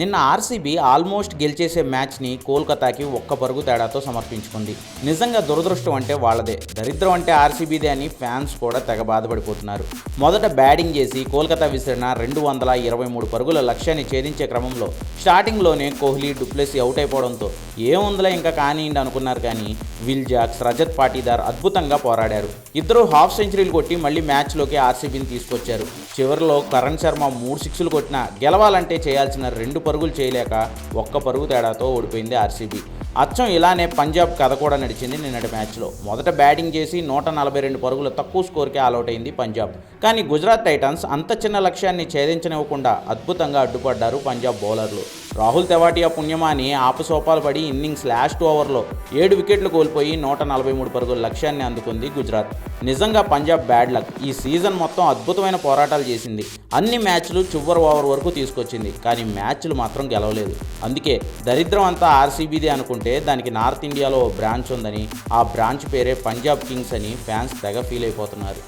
నిన్న RCB almost గెలిచేసే మ్యాచ్ని కోల్కతాకి ఒక్క పరుగు తేడాతో సమర్పించుకుంది. నిజంగా దురదృష్టం అంటే వాళ్ళదే. దరిద్రం అంటే ఆర్సీబీదే అని ఫ్యాన్స్ కూడా తెగ బాధపడిపోతున్నారు. మొదట బ్యాటింగ్ చేసి కోల్కతా విసిరిన రెండు వందల ఇరవై మూడు పరుగుల లక్ష్యాన్ని ఛేదించే క్రమంలో స్టార్టింగ్లోనే కోహ్లీ డుప్లెసీ అవుట్ అయిపోవడంతో ఏముందిలే ఇంకా కానియండి అనుకున్నారు కానీ విల్ జాక్స్ రజత్ పాటీదార్ అద్భుతంగా పోరాడారు. ఇద్దరు హాఫ్ సెంచరీలు కొట్టి మళ్ళీ మ్యాచ్లోకి ఆర్సీబీని తీసుకొచ్చారు. చివరిలో కరణ్ శర్మ మూడు సిక్స్లు కొట్టినా గెలవాలంటే చేయాల్సిన రెండు పరుగులు చేయలేక ఒక్క పరుగు తేడాతో ఓడిపోయింది ఆర్సీబీ. అచ్చం ఇలానే పంజాబ్ కథ కూడా నడిచింది నిన్నటి మ్యాచ్లో. మొదట బ్యాటింగ్ చేసి నూట నలభై రెండు పరుగుల తక్కువ స్కోర్కే ఆల్అౌట్ అయింది పంజాబ్. కానీ గుజరాత్ టైటన్స్ అంత చిన్న లక్ష్యాన్ని ఛేదించనివ్వకుండా అద్భుతంగా అడ్డుపడ్డారు పంజాబ్ బౌలర్లు. రాహుల్ తెవాటియా పుణ్యమాని ఆపసోపాలు పడి ఇన్నింగ్స్ లాస్ట్ ఓవర్లో ఏడు వికెట్లు కోల్పోయి నూట నలభై మూడు పరుగుల లక్ష్యాన్ని అందుకుంది గుజరాత్. నిజంగా పంజాబ్ బ్యాడ్ లక్. ఈ సీజన్ మొత్తం అద్భుతమైన పోరాటాలు చేసింది. అన్ని మ్యాచ్లు చివరి ఓవర్ వరకు తీసుకొచ్చింది. కానీ మ్యాచ్లు మాత్రం గెలవలేదు. అందుకే దరిద్రం అంతా ఆర్సీబీదే అనుకుంటే దానికి నార్త్ ఇండియాలో ఓ బ్రాంచ్ ఉందని ఆ బ్రాంచ్ పేరే పంజాబ్ కింగ్స్ అని ఫ్యాన్స్ తెగ ఫీల్ అయిపోతున్నారు.